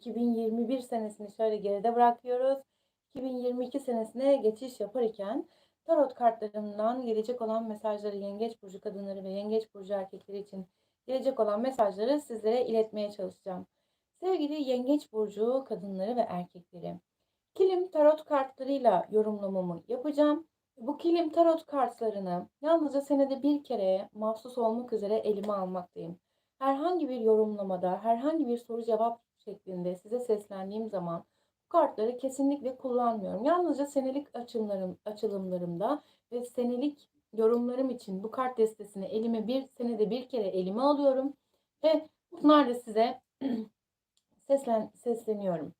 2021 senesini şöyle geride bırakıyoruz. 2022 senesine geçiş yaparken tarot kartlarımdan gelecek olan mesajları Yengeç burcu kadınları ve Yengeç burcu erkekleri için gelecek olan mesajları sizlere iletmeye çalışacağım. Sevgili Yengeç burcu kadınları ve erkekleri, kilim tarot kartlarıyla yorumlamamı yapacağım. Bu kilim tarot kartlarını yalnızca senede bir kere mahsus olmak üzere elime almaktayım. Herhangi bir yorumlamada, herhangi bir soru cevap şeklinde size seslendiğim zaman bu kartları kesinlikle kullanmıyorum. Yalnızca senelik açılımlarım, açılımlarımda ve senelik yorumlarım için bu kart destesini elime bir senede bir kere elime alıyorum ve bunlar da size seslen, sesleniyorum.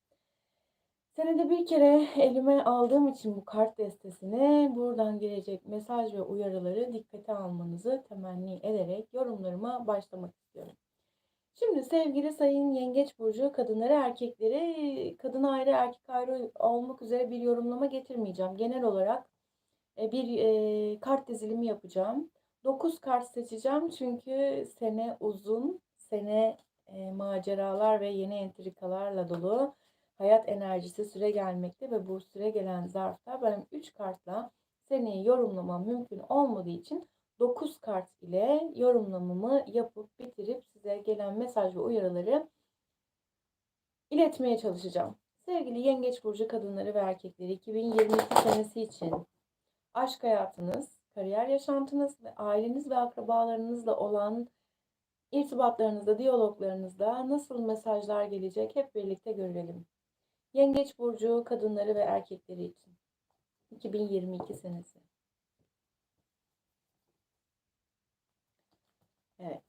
Senede bir kere elime aldığım için bu kart destesini buradan gelecek mesaj ve uyarıları dikkate almanızı temenni ederek yorumlarıma başlamak istiyorum. Şimdi sevgili sayın yengeç burcu kadınları erkekleri kadın ayrı erkek ayrı olmak üzere bir yorumlama getirmeyeceğim. Genel olarak e, bir e, kart dizilimi yapacağım. 9 kart seçeceğim çünkü sene uzun, sene e, maceralar ve yeni entrikalarla dolu hayat enerjisi süre gelmekte ve bu süre gelen zarfta benim 3 kartla seneyi yorumlamam mümkün olmadığı için 9 kart ile yorumlamamı yapıp bitirip size gelen mesaj ve uyarıları iletmeye çalışacağım. Sevgili Yengeç Burcu kadınları ve erkekleri 2022 senesi için aşk hayatınız, kariyer yaşantınız ve aileniz ve akrabalarınızla olan irtibatlarınızda, diyaloglarınızda nasıl mesajlar gelecek hep birlikte görelim. Yengeç burcu kadınları ve erkekleri için 2022 senesi. Evet.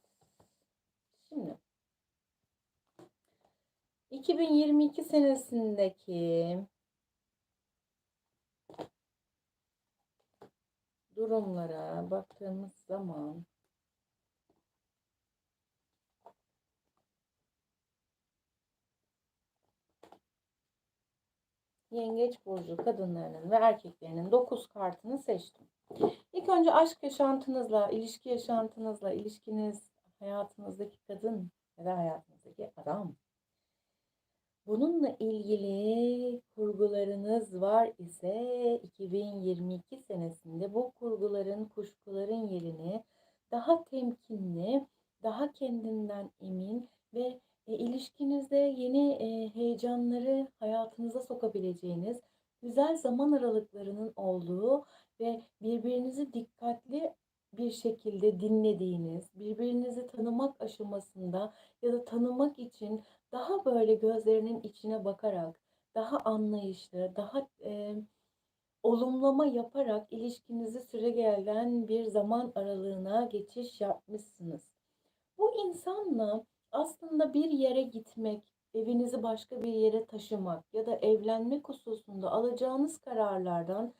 Şimdi 2022 senesindeki durumlara baktığımız zaman Yengeç burcu kadınlarının ve erkeklerinin 9 kartını seçtim. İlk önce aşk yaşantınızla, ilişki yaşantınızla, ilişkiniz, hayatınızdaki kadın ya da hayatınızdaki adam. Bununla ilgili kurgularınız var ise 2022 senesinde bu kurguların, kuşkuların yerini daha temkinli, daha kendinden emin ve e, ilişkinizde yeni e, heyecanları hayatınıza sokabileceğiniz güzel zaman aralıklarının olduğu ve birbirinizi dikkatli bir şekilde dinlediğiniz, birbirinizi tanımak aşamasında ya da tanımak için daha böyle gözlerinin içine bakarak, daha anlayışlı, daha e, olumlama yaparak ilişkinizi süre gelen bir zaman aralığına geçiş yapmışsınız. Bu insanla aslında bir yere gitmek, evinizi başka bir yere taşımak ya da evlenmek hususunda alacağınız kararlardan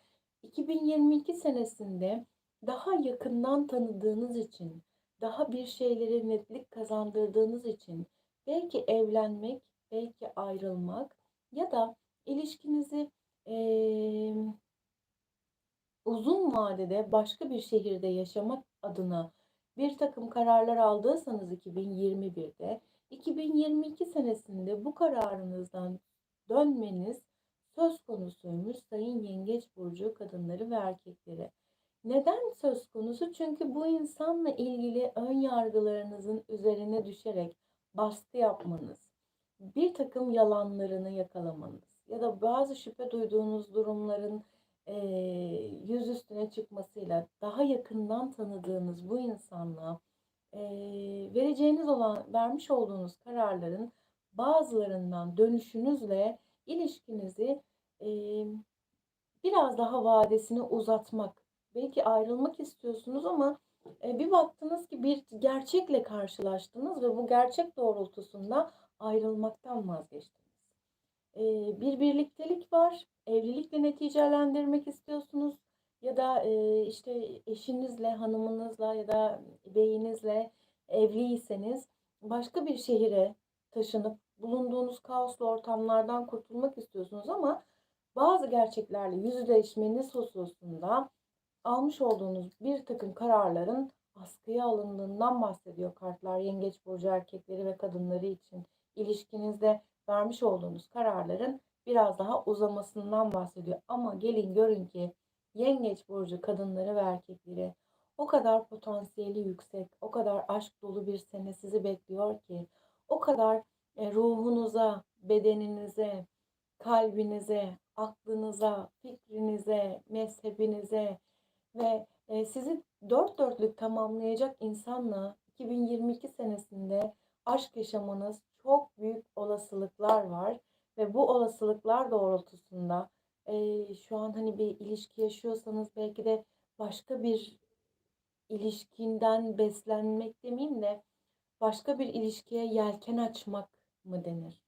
2022 senesinde daha yakından tanıdığınız için, daha bir şeyleri netlik kazandırdığınız için belki evlenmek, belki ayrılmak ya da ilişkinizi ee, uzun vadede başka bir şehirde yaşamak adına bir takım kararlar aldıysanız 2021'de 2022 senesinde bu kararınızdan dönmeniz söz konusuymuş Sayın Yengeç Burcu kadınları ve erkekleri. Neden söz konusu? Çünkü bu insanla ilgili ön yargılarınızın üzerine düşerek baskı yapmanız, bir takım yalanlarını yakalamanız ya da bazı şüphe duyduğunuz durumların e, yüz üstüne çıkmasıyla daha yakından tanıdığınız bu insanla e, vereceğiniz olan vermiş olduğunuz kararların bazılarından dönüşünüzle ilişkinizi e, biraz daha vadesini uzatmak. Belki ayrılmak istiyorsunuz ama e, bir baktınız ki bir gerçekle karşılaştınız ve bu gerçek doğrultusunda ayrılmaktan vazgeçtiniz. E, bir birliktelik var evlilikle neticelendirmek istiyorsunuz ya da e, işte eşinizle, hanımınızla ya da beyinizle evliyseniz başka bir şehire taşınıp bulunduğunuz kaoslu ortamlardan kurtulmak istiyorsunuz ama bazı gerçeklerle yüzleşmeniz hususunda almış olduğunuz bir takım kararların askıya alındığından bahsediyor kartlar yengeç burcu erkekleri ve kadınları için. İlişkinizde vermiş olduğunuz kararların biraz daha uzamasından bahsediyor. Ama gelin görün ki Yengeç burcu kadınları ve erkekleri o kadar potansiyeli yüksek, o kadar aşk dolu bir sene sizi bekliyor ki, o kadar e, ruhunuza, bedeninize, kalbinize, aklınıza, fikrinize, mezhebinize ve e, sizi dört dörtlük tamamlayacak insanla 2022 senesinde aşk yaşamanız çok büyük olasılıklar var ve bu olasılıklar doğrultusunda e, şu an hani bir ilişki yaşıyorsanız belki de başka bir ilişkinden beslenmek demeyeyim de başka bir ilişkiye yelken açmak mı denir?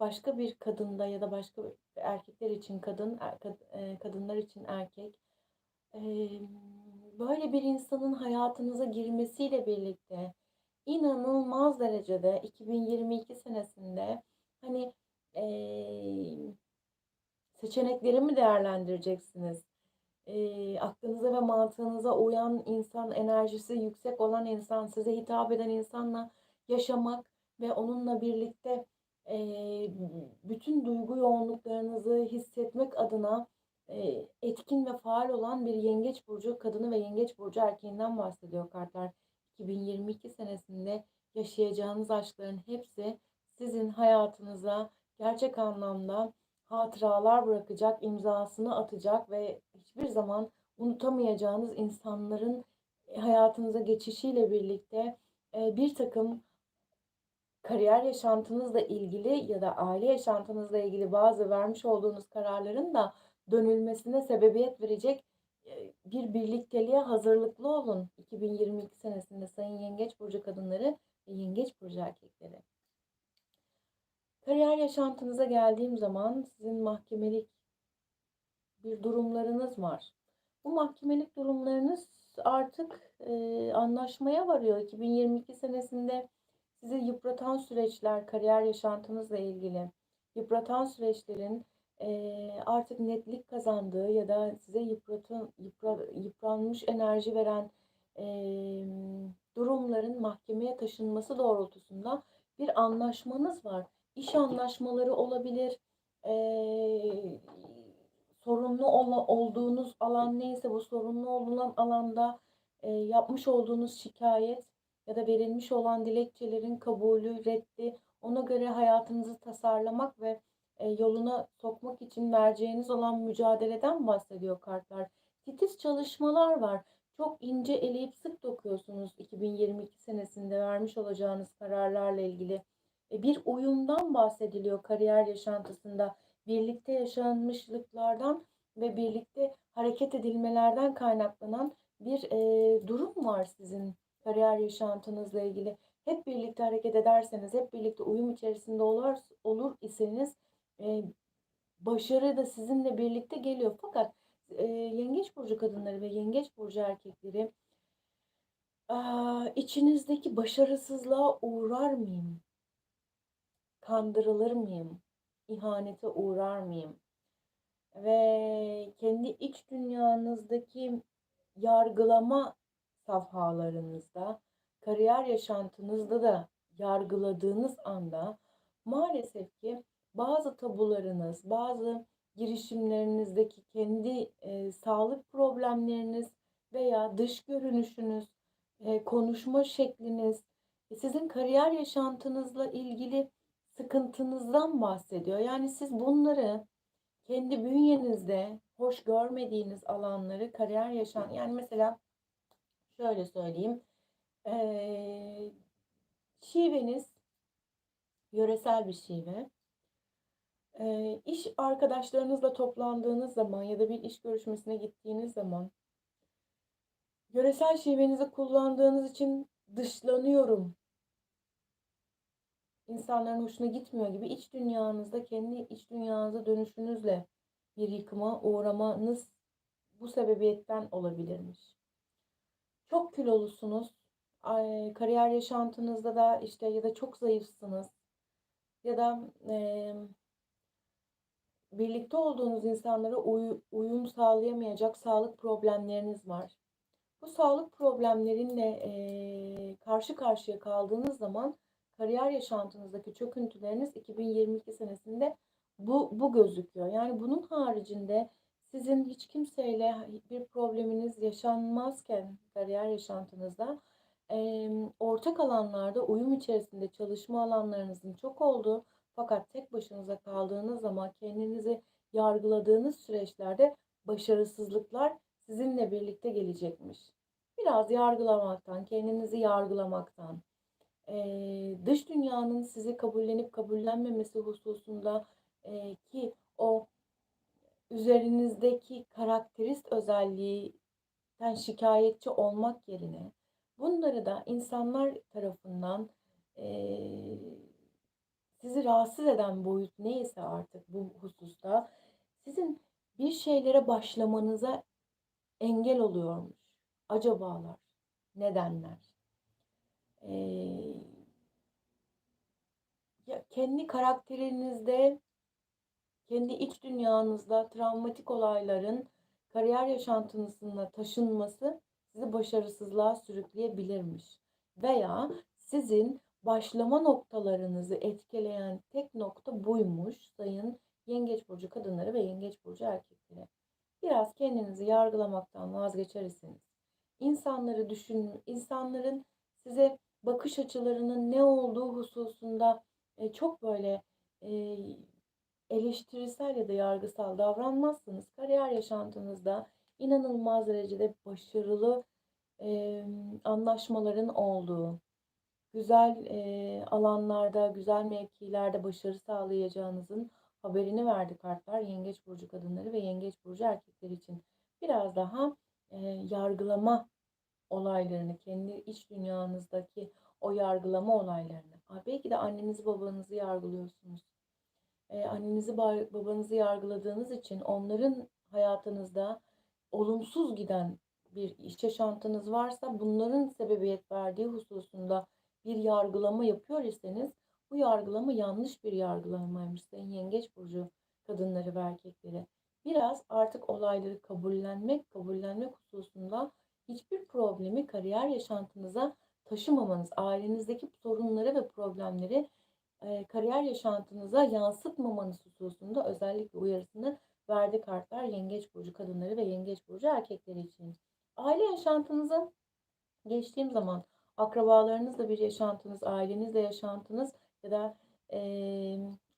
Başka bir kadında ya da başka erkekler için kadın, er, kadınlar için erkek böyle bir insanın hayatınıza girmesiyle birlikte inanılmaz derecede 2022 senesinde hani seçenekleri mi değerlendireceksiniz? E, aklınıza ve mantığınıza uyan insan, enerjisi yüksek olan insan, size hitap eden insanla yaşamak ve onunla birlikte e, bütün duygu yoğunluklarınızı hissetmek adına e, etkin ve faal olan bir yengeç burcu kadını ve yengeç burcu erkeğinden bahsediyor kartlar. 2022 senesinde yaşayacağınız aşkların hepsi sizin hayatınıza gerçek anlamda hatıralar bırakacak, imzasını atacak ve hiçbir zaman unutamayacağınız insanların hayatınıza geçişiyle birlikte e, bir takım kariyer yaşantınızla ilgili ya da aile yaşantınızla ilgili bazı vermiş olduğunuz kararların da dönülmesine sebebiyet verecek e, bir birlikteliğe hazırlıklı olun 2022 senesinde Sayın Yengeç Burcu kadınları ve Yengeç Burcu erkekleri. Kariyer yaşantınıza geldiğim zaman sizin mahkemelik bir durumlarınız var. Bu mahkemelik durumlarınız artık e, anlaşmaya varıyor. 2022 senesinde sizi yıpratan süreçler, kariyer yaşantınızla ilgili yıpratan süreçlerin e, artık netlik kazandığı ya da size yıpratan, yıpra, yıpranmış enerji veren e, durumların mahkemeye taşınması doğrultusunda bir anlaşmanız var iş anlaşmaları olabilir. E, sorunlu ol, olduğunuz alan neyse bu sorunlu olan alanda e, yapmış olduğunuz şikayet ya da verilmiş olan dilekçelerin kabulü, reddi ona göre hayatınızı tasarlamak ve e, yoluna sokmak için vereceğiniz olan mücadeleden bahsediyor kartlar. Titiz çalışmalar var. Çok ince eleyip sık dokuyorsunuz 2022 senesinde vermiş olacağınız kararlarla ilgili. E, bir uyumdan bahsediliyor kariyer yaşantısında. Birlikte yaşanmışlıklardan ve birlikte hareket edilmelerden kaynaklanan bir e, durum var sizin kariyer yaşantınızla ilgili. Hep birlikte hareket ederseniz, hep birlikte uyum içerisinde olur, olur iseniz e, başarı da sizinle birlikte geliyor. Fakat e, yengeç burcu kadınları ve yengeç burcu erkekleri e, içinizdeki başarısızlığa uğrar mıyım? kandırılır mıyım? İhanete uğrar mıyım? Ve kendi iç dünyanızdaki yargılama safhalarınızda, kariyer yaşantınızda da yargıladığınız anda maalesef ki bazı tabularınız, bazı girişimlerinizdeki kendi e, sağlık problemleriniz veya dış görünüşünüz, e, konuşma şekliniz, e, sizin kariyer yaşantınızla ilgili sıkıntınızdan bahsediyor. Yani siz bunları kendi bünyenizde hoş görmediğiniz alanları kariyer yaşan yani mesela şöyle söyleyeyim ee, şiveniz yöresel bir şive ee, iş arkadaşlarınızla toplandığınız zaman ya da bir iş görüşmesine gittiğiniz zaman yöresel şivenizi kullandığınız için dışlanıyorum insanların hoşuna gitmiyor gibi iç dünyanızda kendi iç dünyanıza dönüşünüzle bir yıkıma uğramanız bu sebebiyetten olabilirmiş. Çok kilolusunuz. Kariyer yaşantınızda da işte ya da çok zayıfsınız ya da e, birlikte olduğunuz insanlara uy, uyum sağlayamayacak sağlık problemleriniz var. Bu sağlık problemlerinle e, karşı karşıya kaldığınız zaman kariyer yaşantınızdaki çöküntüleriniz 2022 senesinde bu, bu gözüküyor. Yani bunun haricinde sizin hiç kimseyle bir probleminiz yaşanmazken kariyer yaşantınızda e, ortak alanlarda uyum içerisinde çalışma alanlarınızın çok olduğu fakat tek başınıza kaldığınız zaman kendinizi yargıladığınız süreçlerde başarısızlıklar sizinle birlikte gelecekmiş. Biraz yargılamaktan, kendinizi yargılamaktan, dış dünyanın sizi kabullenip kabullenmemesi hususunda ki o üzerinizdeki karakterist özelliğinden şikayetçi olmak yerine bunları da insanlar tarafından eee, sizi rahatsız eden boyut neyse artık bu hususta sizin bir şeylere başlamanıza engel oluyormuş. Acabalar, nedenler. Eee, ya kendi karakterinizde, kendi iç dünyanızda travmatik olayların kariyer yaşantınızına taşınması sizi başarısızlığa sürükleyebilirmiş. Veya sizin başlama noktalarınızı etkileyen tek nokta buymuş sayın Yengeç burcu kadınları ve Yengeç burcu erkekleri. Biraz kendinizi yargılamaktan vazgeçer iseniz, insanları düşün, insanların size bakış açılarının ne olduğu hususunda e, çok böyle e, eleştirisel ya da yargısal davranmazsanız kariyer yaşantınızda inanılmaz derecede başarılı anlaşmaların olduğu, güzel e, alanlarda, güzel mevkilerde başarı sağlayacağınızın haberini verdi kartlar Yengeç burcu kadınları ve Yengeç burcu erkekler için. Biraz daha e, yargılama olaylarını, kendi iç dünyanızdaki o yargılama olaylarını. Aa, belki de annenizi babanızı yargılıyorsunuz. E, annenizi babanızı yargıladığınız için onların hayatınızda olumsuz giden bir iş yaşantınız varsa bunların sebebiyet verdiği hususunda bir yargılama yapıyor iseniz bu yargılama yanlış bir yargılamaymış sayın yengeç burcu kadınları ve erkekleri. Biraz artık olayları kabullenmek, kabullenmek hususunda hiçbir problemi kariyer yaşantınıza taşımamanız, ailenizdeki sorunları ve problemleri e, kariyer yaşantınıza yansıtmamanız hususunda özellikle uyarısını verdi kartlar Yengeç Burcu kadınları ve Yengeç Burcu erkekleri için. Aile yaşantınıza geçtiğim zaman akrabalarınızla bir yaşantınız, ailenizle yaşantınız ya da e,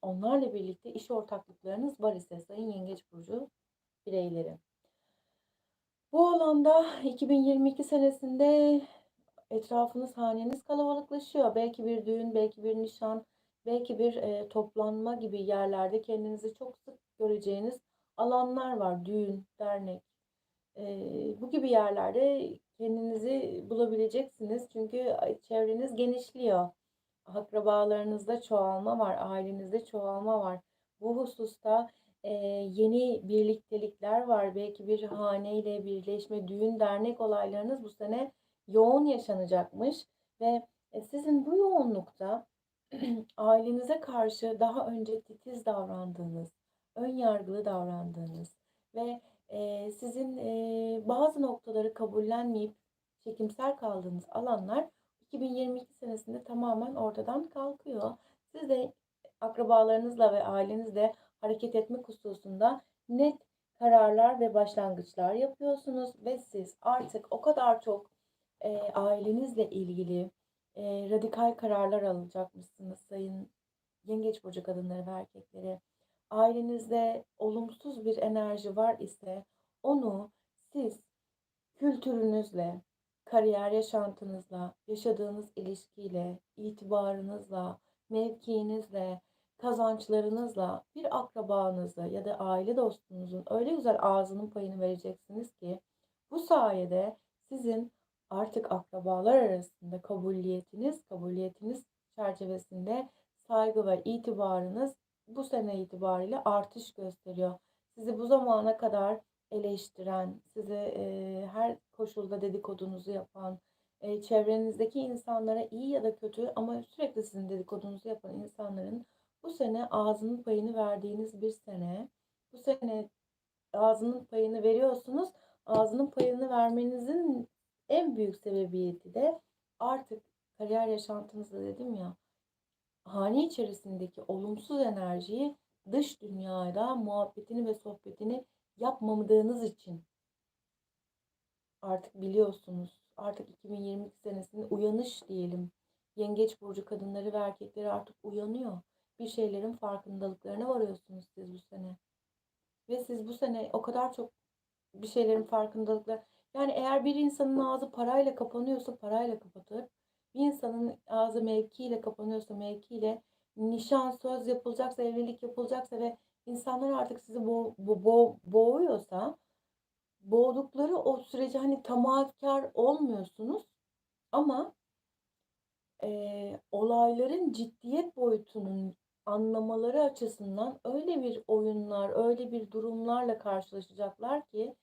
onlarla birlikte iş ortaklıklarınız var ise Sayın Yengeç Burcu bireyleri. Bu alanda 2022 senesinde etrafınız, haneniz kalabalıklaşıyor. Belki bir düğün, belki bir nişan, belki bir e, toplanma gibi yerlerde kendinizi çok sık göreceğiniz alanlar var. Düğün, dernek. Bu gibi yerlerde kendinizi bulabileceksiniz. Çünkü çevreniz genişliyor. Akrabalarınızda çoğalma var, ailenizde çoğalma var. Bu hususta e, yeni birliktelikler var. Belki bir haneyle birleşme, düğün, dernek olaylarınız bu sene yoğun yaşanacakmış ve e, sizin bu yoğunlukta ailenize karşı daha önce titiz davrandığınız, ön yargılı davrandığınız ve e, sizin e, bazı noktaları kabullenmeyip çekimsel kaldığınız alanlar 2022 senesinde tamamen ortadan kalkıyor. Siz de akrabalarınızla ve ailenizle hareket etmek hususunda net kararlar ve başlangıçlar yapıyorsunuz ve siz artık o kadar çok e, ailenizle ilgili e, radikal kararlar alacakmışsınız sayın yengeç burcu kadınları ve erkekleri. Ailenizde olumsuz bir enerji var ise onu siz kültürünüzle, kariyer yaşantınızla, yaşadığınız ilişkiyle, itibarınızla, mevkiinizle, kazançlarınızla bir akrabanızı ya da aile dostunuzun öyle güzel ağzının payını vereceksiniz ki bu sayede sizin artık akrabalar arasında kabuliyetiniz, kabuliyetiniz çerçevesinde saygı ve itibarınız bu sene itibariyle artış gösteriyor. Sizi bu zamana kadar eleştiren, size e, her koşulda dedikodunuzu yapan, e, çevrenizdeki insanlara iyi ya da kötü ama sürekli sizin dedikodunuzu yapan insanların bu sene ağzının payını verdiğiniz bir sene. Bu sene ağzının payını veriyorsunuz. Ağzının payını vermenizin en büyük sebebiyeti de artık kariyer yaşantınızda dedim ya hane içerisindeki olumsuz enerjiyi dış dünyada muhabbetini ve sohbetini yapmamadığınız için artık biliyorsunuz. Artık 2022 senesinde uyanış diyelim. Yengeç burcu kadınları ve erkekleri artık uyanıyor. Bir şeylerin farkındalıklarına varıyorsunuz siz bu sene. Ve siz bu sene o kadar çok bir şeylerin farkındalıkları yani eğer bir insanın ağzı parayla kapanıyorsa parayla kapatır. Bir insanın ağzı mevkiyle kapanıyorsa mevkiyle nişan söz yapılacaksa evlilik yapılacaksa ve insanlar artık sizi bo bo bo boğuyorsa boğdukları o sürece hani tamahkar olmuyorsunuz ama e, olayların ciddiyet boyutunun anlamaları açısından öyle bir oyunlar, öyle bir durumlarla karşılaşacaklar ki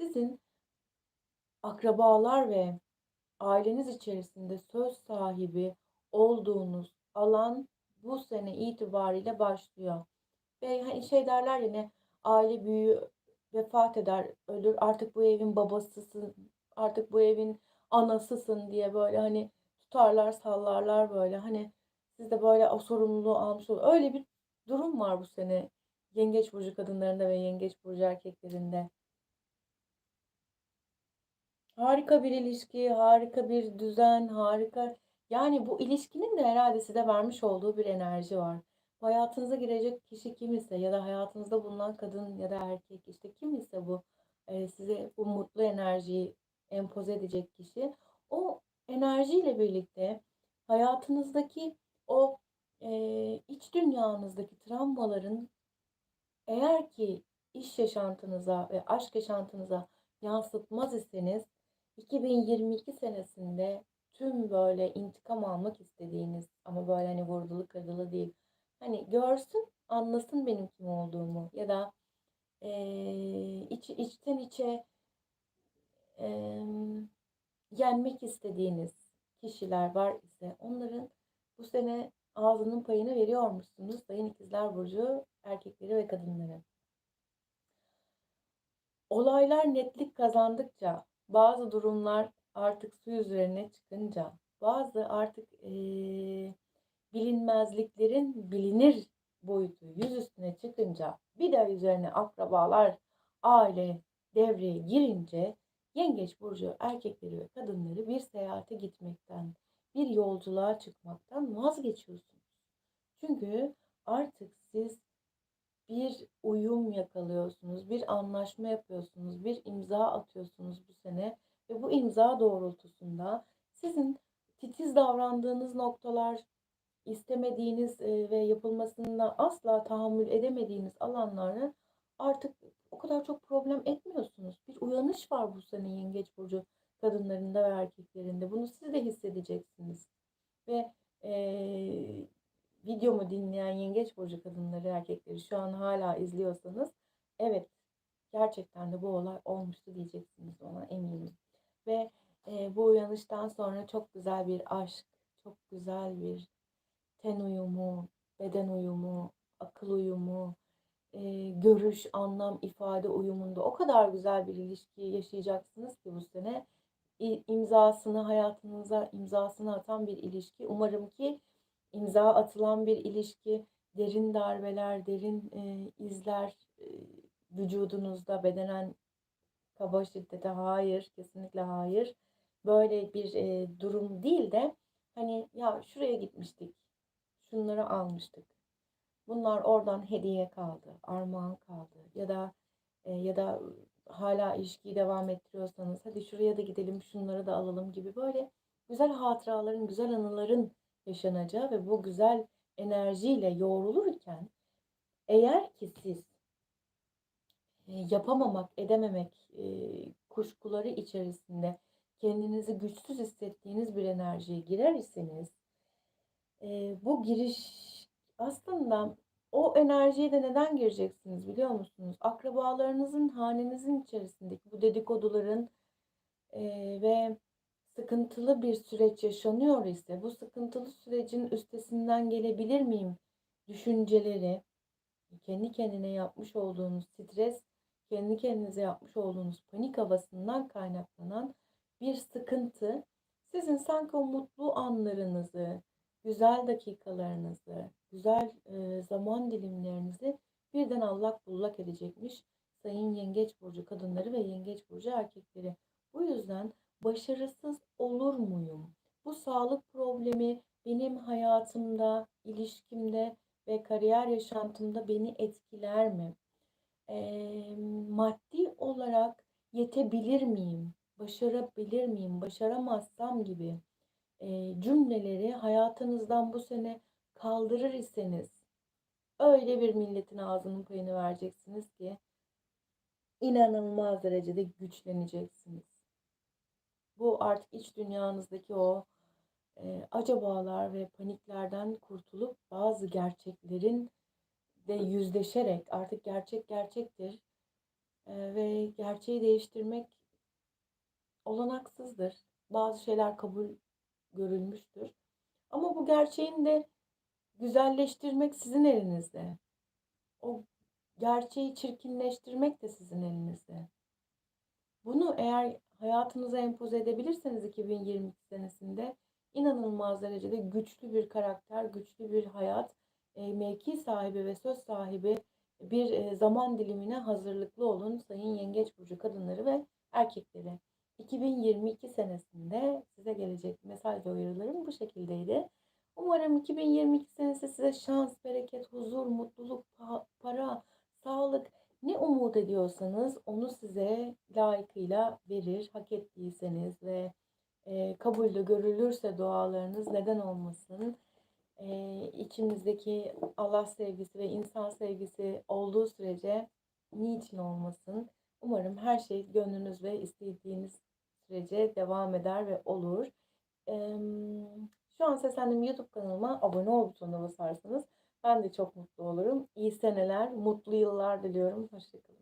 sizin akrabalar ve aileniz içerisinde söz sahibi olduğunuz alan bu sene itibariyle başlıyor. Ve hani şey derler ya ne aile büyüğü vefat eder, ölür. Artık bu evin babasısın, artık bu evin anasısın diye böyle hani tutarlar, sallarlar böyle. Hani siz de böyle o sorumluluğu almış olur. Öyle bir durum var bu sene Yengeç burcu kadınlarında ve Yengeç burcu erkeklerinde. Harika bir ilişki, harika bir düzen, harika. Yani bu ilişkinin de herhalde size vermiş olduğu bir enerji var. Hayatınıza girecek kişi kim ise ya da hayatınızda bulunan kadın ya da erkek işte kim ise bu e, size bu mutlu enerjiyi empoze edecek kişi o enerjiyle birlikte hayatınızdaki o e, iç dünyanızdaki travmaların eğer ki iş yaşantınıza ve aşk yaşantınıza yansıtmaz iseniz 2022 senesinde tüm böyle intikam almak istediğiniz ama böyle hani vurdulu kırdılı değil. Hani görsün, anlasın benim kim olduğumu ya da e, iç, içten içe e, yenmek istediğiniz kişiler var ise onların bu sene ağzının payını veriyormuşsunuz Sayın İkizler Burcu erkekleri ve kadınları. Olaylar netlik kazandıkça bazı durumlar artık su üzerine çıkınca, bazı artık e, bilinmezliklerin bilinir boyutu yüz üstüne çıkınca, bir de üzerine akrabalar, aile devreye girince Yengeç burcu erkekleri ve kadınları bir seyahate gitmekten, bir yolculuğa çıkmaktan vazgeçiyorsunuz. Çünkü artık siz bir uyum yakalıyorsunuz, bir anlaşma yapıyorsunuz, bir imza atıyorsunuz bu sene ve bu imza doğrultusunda sizin titiz davrandığınız noktalar, istemediğiniz ve yapılmasında asla tahammül edemediğiniz alanları artık o kadar çok problem etmiyorsunuz. Bir uyanış var bu sene Yengeç Burcu kadınlarında ve erkeklerinde. Bunu siz de hissedeceksiniz. Ve e, videomu dinleyen Yengeç Burcu kadınları, erkekleri şu an hala izliyorsanız evet gerçekten de bu olay olmuştu diyeceksiniz ona eminim. Ve e, bu uyanıştan sonra çok güzel bir aşk, çok güzel bir ten uyumu, beden uyumu, akıl uyumu, e, görüş, anlam, ifade uyumunda o kadar güzel bir ilişki yaşayacaksınız ki bu sene. imzasını hayatınıza imzasını atan bir ilişki. Umarım ki imza atılan bir ilişki derin darbeler, derin e, izler e, vücudunuzda bedenen kaba şiddete hayır, kesinlikle hayır. Böyle bir e, durum değil de hani ya şuraya gitmiştik, şunları almıştık. Bunlar oradan hediye kaldı, armağan kaldı ya da e, ya da hala ilişkiyi devam ettiriyorsanız hadi şuraya da gidelim, şunları da alalım gibi böyle güzel hatıraların, güzel anıların yaşanacağı ve bu güzel enerjiyle yoğrulurken eğer ki siz yapamamak, edememek kuşkuları içerisinde kendinizi güçsüz hissettiğiniz bir enerjiye girer iseniz bu giriş aslında o enerjiye de neden gireceksiniz biliyor musunuz? Akrabalarınızın, hanenizin içerisindeki bu dedikoduların ve sıkıntılı bir süreç yaşanıyor ise bu sıkıntılı sürecin üstesinden gelebilir miyim düşünceleri, kendi kendine yapmış olduğunuz stres, kendi kendinize yapmış olduğunuz panik havasından kaynaklanan bir sıkıntı sizin sanki o mutlu anlarınızı, güzel dakikalarınızı, güzel e, zaman dilimlerinizi birden allak bullak edecekmiş sayın yengeç burcu kadınları ve yengeç burcu erkekleri. Bu yüzden başarısız olur muyum? Bu sağlık problemi benim hayatımda, ilişkimde ve kariyer yaşantımda beni etkiler mi? Eee, maddi olarak yetebilir miyim? Başarabilir miyim? Başaramazsam gibi eee, cümleleri hayatınızdan bu sene kaldırır iseniz öyle bir milletin ağzının payını vereceksiniz ki inanılmaz derecede güçleneceksiniz. Bu artık iç dünyanızdaki o e, acabalar ve paniklerden kurtulup bazı gerçeklerin de yüzleşerek artık gerçek gerçektir E, ve gerçeği değiştirmek olanaksızdır. Bazı şeyler kabul görülmüştür. Ama bu gerçeğin de güzelleştirmek sizin elinizde. O gerçeği çirkinleştirmek de sizin elinizde. Bunu eğer hayatınıza empoze edebilirseniz 2022 senesinde inanılmaz derecede güçlü bir karakter, güçlü bir hayat, e, mevki sahibi ve söz sahibi bir e, zaman dilimine hazırlıklı olun sayın yengeç burcu kadınları ve erkekleri. 2022 senesinde size gelecek mesaj ve uyarılarım bu şekildeydi. Umarım 2022 senesi size şans, bereket, huzur, mutluluk, pa- para, sağlık ne umut ediyorsanız onu size layıkıyla verir. Hak ettiyseniz ve e, kabulde görülürse dualarınız neden olmasın? E, içimizdeki Allah sevgisi ve insan sevgisi olduğu sürece niçin olmasın? Umarım her şey gönlünüz ve istediğiniz sürece devam eder ve olur. Eee, şu an seslendiğim YouTube kanalıma abone ol butonuna basarsanız ben de çok mutlu olurum. İyi seneler, mutlu yıllar diliyorum. Hoşçakalın.